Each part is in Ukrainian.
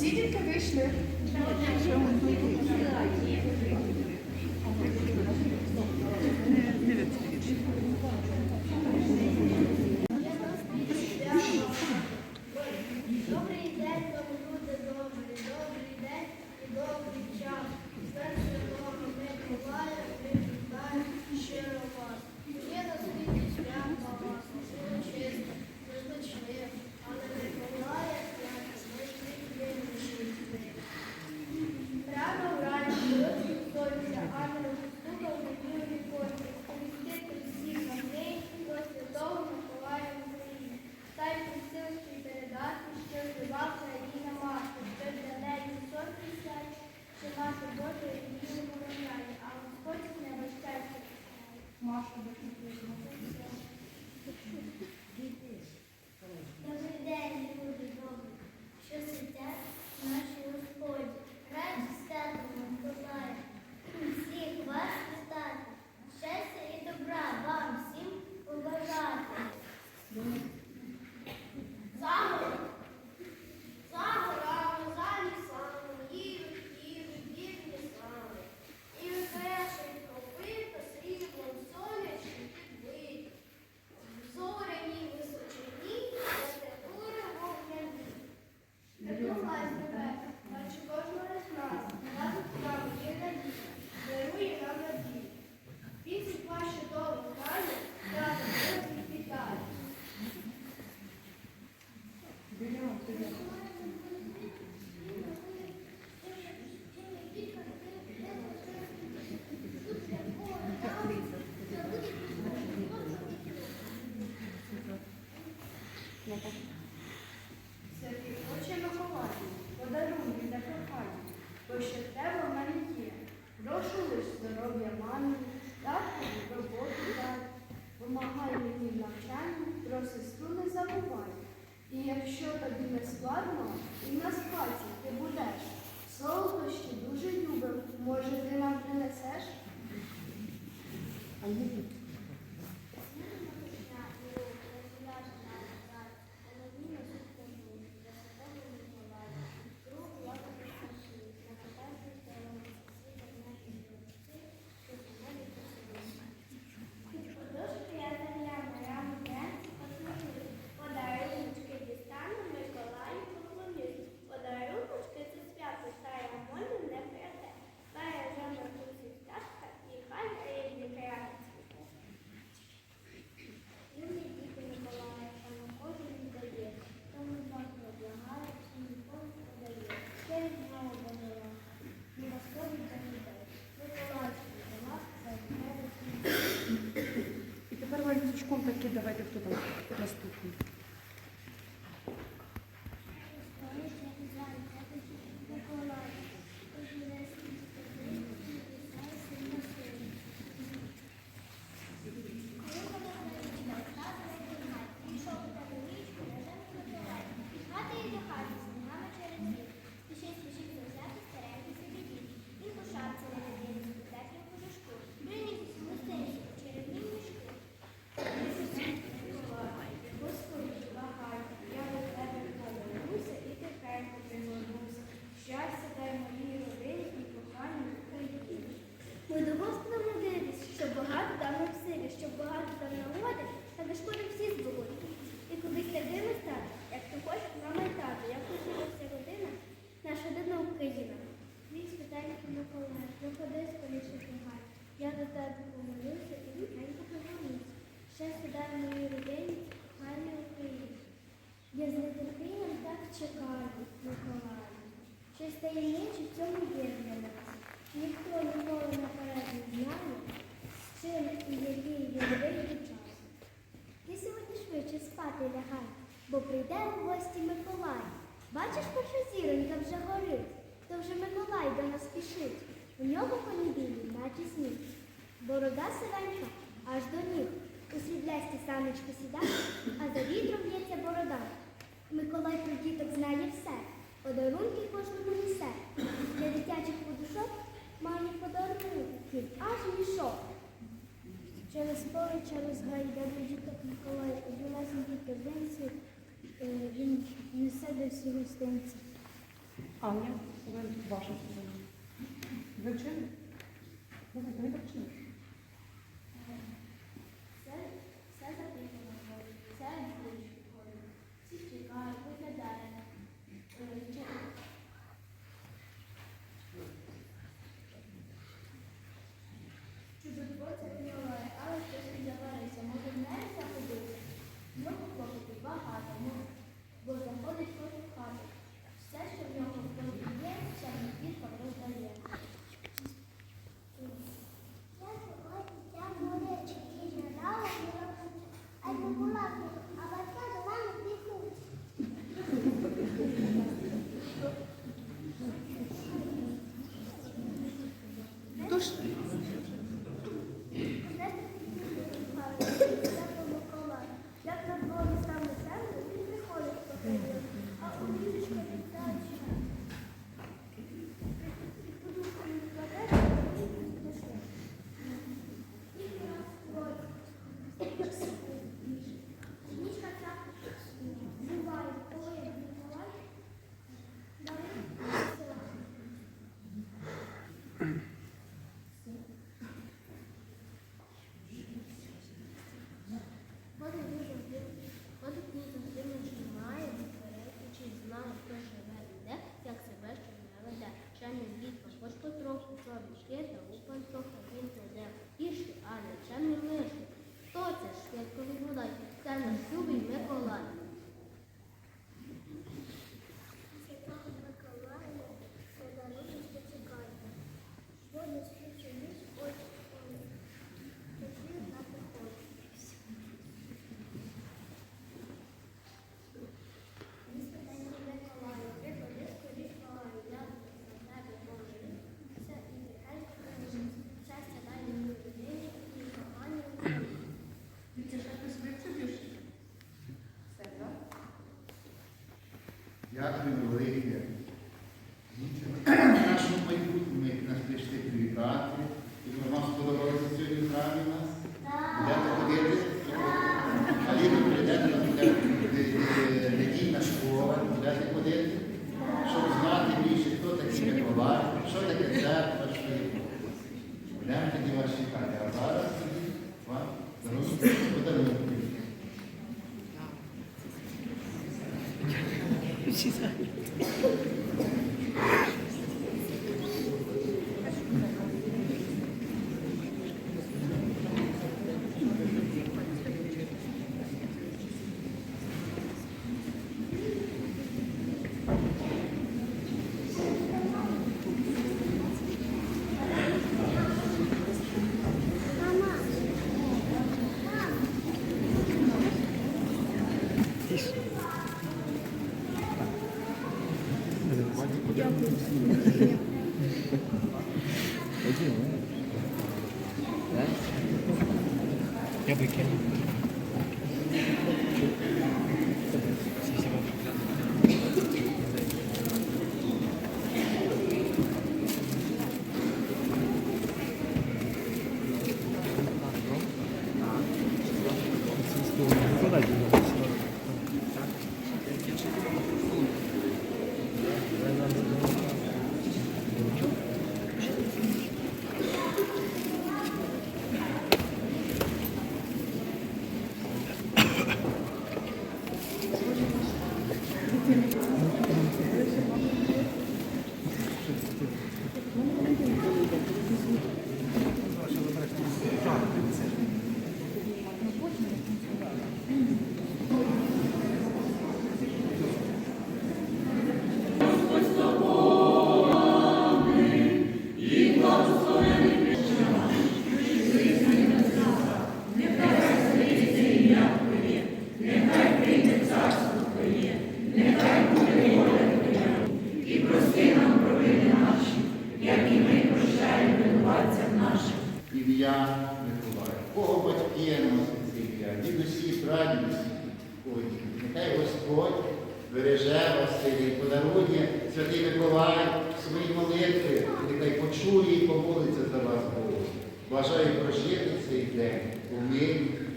Всі дітки вийшли. Святий очі Миколаю, подарунки та прохання, бо що тебе в мене є. Прошу лиш здоров'я мамі, татові роботу дай. Вимагай мені в про сестру не забувай. І якщо тобі не складно, і на спаці ти будеш. Солодощі дуже любим, може, ти нам принесеш? давайте хто там наступний. гай, бо прийде у гості Миколай. Бачиш, перша зіронька вже горить, то вже Миколай до нас спішить. У нього коні білі, наче сніг. Борода сивенька аж до ніг. У сріблясті саночки сідає, а за вітром б'ється борода. Миколай про діток знає все, подарунки кожному несе. Для дитячих подушок має подарунки, аж мішок. Через поле, через гай йде до діток Миколай, білесенькій кабинці е, він несе до всіх гостинців. Аня, ви ваша сторона. Ви чим? Любий Миколай. Дарунки подарунки.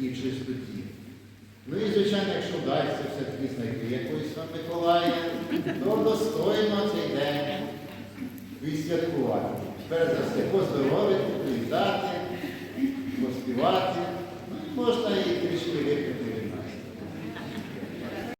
і чистоті. Ну і, звичайно, якщо вдасться все-таки знайти якогось Святого Миколая, то достойно цей день відсвяткувати. Перш за все, поздоровити, привітати, поспівати. Ну можна і трішки